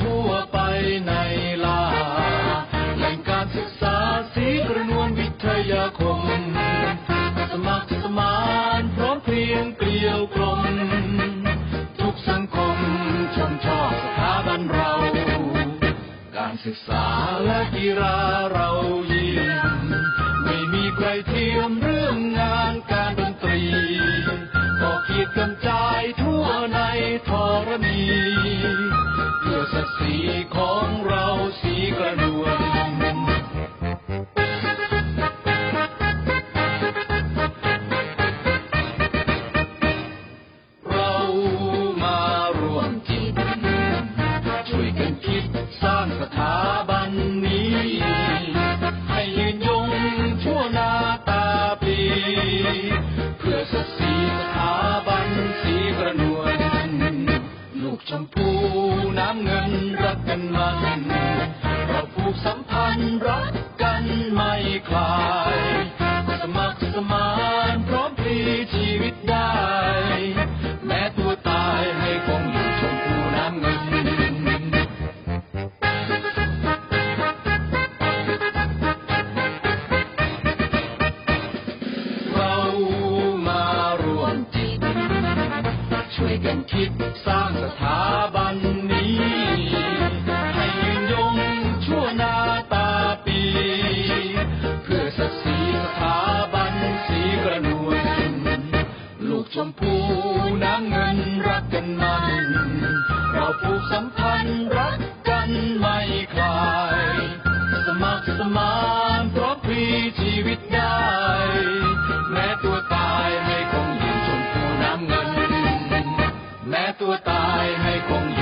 ทั่วไปในลา แหล่งการศึกษาสีกระนวลวิทยาคม สมัครสมานพร้อมเพรียงเกลียวกลม ทุกสังคมชมชอบสถาบันเรา การศึกษาและกีฬาเรายิ่งไม่มีใครเทียมเรื่องงานการดนตรี ก็ขีดกำจายทั่วในธรณี พูน้ำเงินรักกันมันเราผูกสัมพันธ์รักกันไม่คลาย ช่วยกันคิดสร้างสถาบันนี้ ให้ยืนยงชั่วนาตาปี เพื่อศักดิ์ศรีสถาบันสีกระนวลลูกชมพูน้ำเงินรักกันมัน เราผูกสัมพันธ์ ตัวตายให้คงอยู่